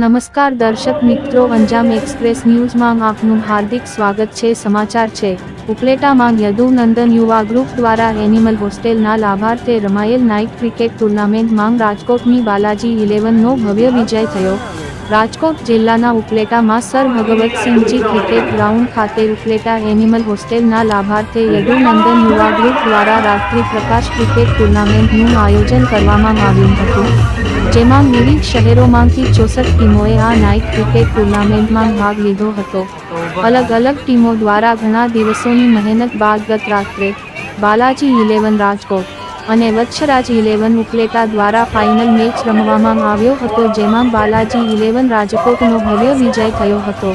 નમસ્કાર દર્શક મિત્રો અંજામ એક્સપ્રેસ ન્યૂઝમાં આપનું હાર્દિક સ્વાગત છે. સમાચાર છે. ઉપલેટામાં યદુનંદન યુવા ગ્રુપ દ્વારા એનિમલ હોસ્ટેલના લાભાર્થે રમાયેલ નાઇટ ક્રિકેટ ટુર્નામેન્ટમાં રાજકોટની બાલાજી ઇલેવનનો ભવ્ય વિજય થયો. રાજકોટ જિલ્લાના ઉપલેટામાં સર ભગવતસિંહજી ક્રિકેટ ગ્રાઉન્ડ ખાતે ઉપલેટા એનિમલ હોસ્ટેલના લાભાર્થે યદુનંદન યુવા ગ્રુપ દ્વારા રાત્રિ પ્રકાશ ક્રિકેટ ટુર્નામેન્ટનું આયોજન કરવામાં આવ્યું હતું. જેમાં વિવિધ શહેરોમાંથી ચોસઠ ટીમોએ આ નાઇટ ક્રિકેટ ટુર્નામેન્ટમાં ભાગ લીધો હતો. અલગ અલગ ટીમો દ્વારા ઘણા દિવસોની મહેનત બાદ ગત રાત્રે બાલાજી ઇલેવન રાજકોટ અને વત્સરાજ ઇલેવન ઉપલેટા દ્વારા ફાઇનલ મેચ રમવામાં આવ્યો હતો, જેમાં બાલાજી ઇલેવન રાજકોટનો ભવ્ય વિજય થયો હતો,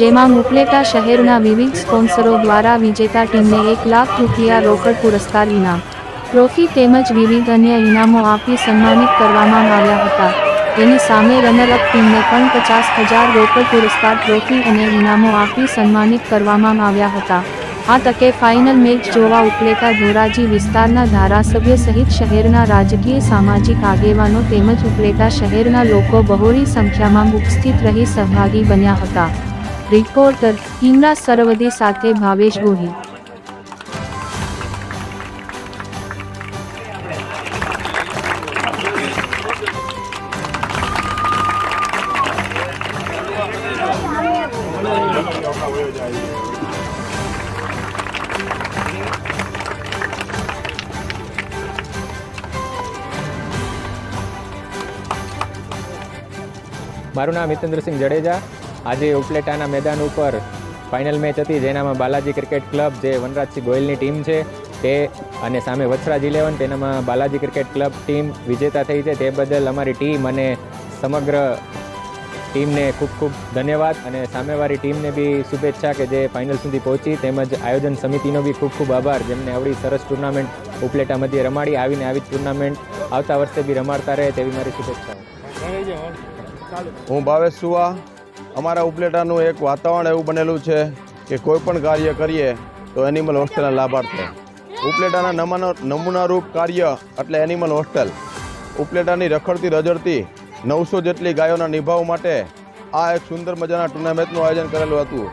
જેમાં ઉપલેટા શહેરના વિવિધ સ્પોન્સરો દ્વારા વિજેતા ટીમને એક લાખ રૂપિયા રોકડ પુરસ્કાર ઇનામ ટ્રોફી તેમજ વિવિધ અન્ય ઇનામો આપી સન્માનિત કરવામાં આવ્યા હતા. તેની સામે રનરઅપ ટીમને પણ પચાસ હજાર રોકડ પુરસ્કાર ટ્રોફી અને ઇનામો આપી સન્માનિત કરવામાં આવ્યા હતા. આ તકે ફાઇનલ મેચ જોવા ઉપલેટા ધોરાજી વિસ્તારના ધારાસભ્ય સહિત શહેરના રાજકીય સામાજિક આગેવાનો તેમજ ઉપલેટા શહેરના લોકો બહોળી સંખ્યામાં ઉપસ્થિત રહી સહભાગી બન્યા હતા. રિપોર્ટર ઇમરા સરવદી સાથે ભાવેશ ગોહિલ. મારું નામ હિતેન્દ્રસિંહ જડેજા. આજે ઉપલેટાના મેદાન ઉપર ફાઇનલ મેચ હતી, જેનામાં બાલાજી ક્રિકેટ ક્લબ જે વનરાજસિંહ ગોયલની ટીમ છે, તે અને સામે વત્સરાજ ઇલેવન, તેનામાં બાલાજી ક્રિકેટ ક્લબ ટીમ વિજેતા થઈ છે. તે બદલ અમારી ટીમ અને સમગ્ર ટીમને ખૂબ ખૂબ ધન્યવાદ અને સામેવાળી ટીમને બી શુભેચ્છા કે જે ફાઇનલ સુધી પહોંચી. તેમજ આયોજન સમિતિનો બી ખૂબ ખૂબ આભાર, જેમને આવડી સરસ ટુર્નામેન્ટ ઉપલેટા મધ્યે રમાડી, આવીને આવી જ ટુર્નામેન્ટ આવતા વર્ષે બી રમાડતા રહે તેવી મારી શુભેચ્છાઓ. હું ભાવેશ સુવા. અમારા ઉપલેટાનું એક વાતાવરણ એવું બનેલું છે કે કોઈ પણ કાર્ય કરીએ તો એનિમલ હોસ્ટેલના લાભાર્થે. ઉપલેટાના નમાનો નમૂનારૂપ કાર્ય એટલે એનિમલ હોસ્ટેલ ઉપલેટાની રખડતી રજડતી નવસો જેટલી ગાયોના નિભાવ માટે આ એક સુંદર મજાના ટુર્નામેન્ટનું આયોજન કરેલું હતું.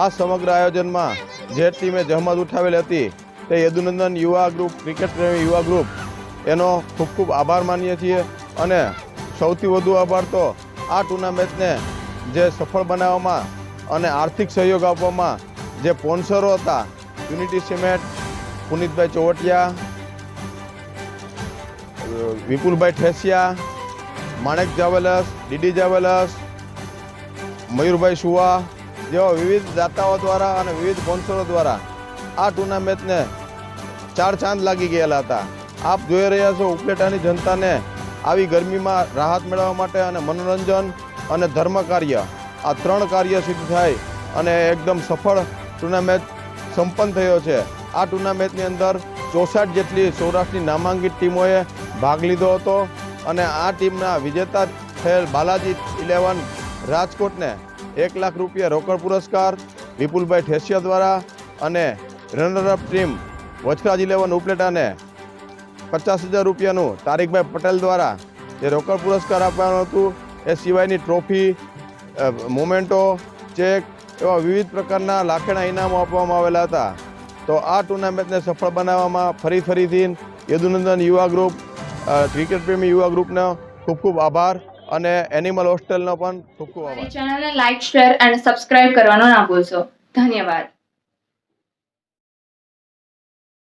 આ સમગ્ર આયોજનમાં જે ટીમે જહેમત ઉઠાવેલી હતી તે યદુનંદન યુવા ગ્રુપ ક્રિકેટ પ્રેમી યુવા ગ્રુપ એનો ખૂબ ખૂબ આભાર માનીએ છીએ અને સૌથી વધુ આભાર તો આ ટુર્નામેન્ટને જે સફળ બનાવવામાં અને આર્થિક સહયોગ આપવામાં જે સ્પોન્સરો હતા unity cement Punitbhai Chovatiya, Vipulbhai Thesiya, Manek jewels DD jewels Mayurbhai Suva જેવા વિવિધ દાતાઓ દ્વારા અને વિવિધ સ્પોન્સરો દ્વારા આ ટુર્નામેન્ટને ચાર ચાંદ લાગી ગયેલા હતા. આપ જોઈ રહ્યા છો ઉપલેટાની જનતાને આવી ગરમીમાં રાહત મેળવવા માટે અને મનોરંજન અને ધર્મ કાર્ય આ ત્રણ કાર્ય સિદ્ધ થાય અને એકદમ સફળ ટુર્નામેન્ટ સંપન્ન થયો છે. આ ટુર્નામેન્ટની અંદર ચોસાઠ જેટલી સૌરાષ્ટ્રની નામાંકિત ટીમોએ ભાગ લીધો હતો અને આ ટીમના વિજેતા થયેલ બાલાજી ઇલેવન, રાજકોટને એક લાખ રૂપિયા રોકડ પુરસ્કાર, વિપુલભાઈ ઠેસિયા દ્વારા અને runner up team Vachraj eleven ઉપલેટાને પચાસ હજાર રૂપિયાનું તારીખભાઈ પટેલ દ્વારા જે રોકડ પુરસ્કાર આપવાનું હતું, એ સિવાયની ટ્રોફી મોમેન્ટો, ચેક એવા વિવિધ પ્રકારના લાખેણા ઇનામો આપવામાં આવેલા હતા. તો આ ટુર્નામેન્ટને સફળ બનાવવામાં ફરી ફરીથી યદુનંદન યુવા ગ્રુપ ક્રિકેટ પ્રેમી યુવા ગ્રુપનો ખૂબ ખૂબ આભાર અને એનિમલ હોસ્ટેલનો પણ ખૂબ ખૂબ આભાર. ચેનલને લાઇક શેર અને સબસ્ક્રાઇબ કરવાનો ના ભૂલશો. ધન્યવાદ.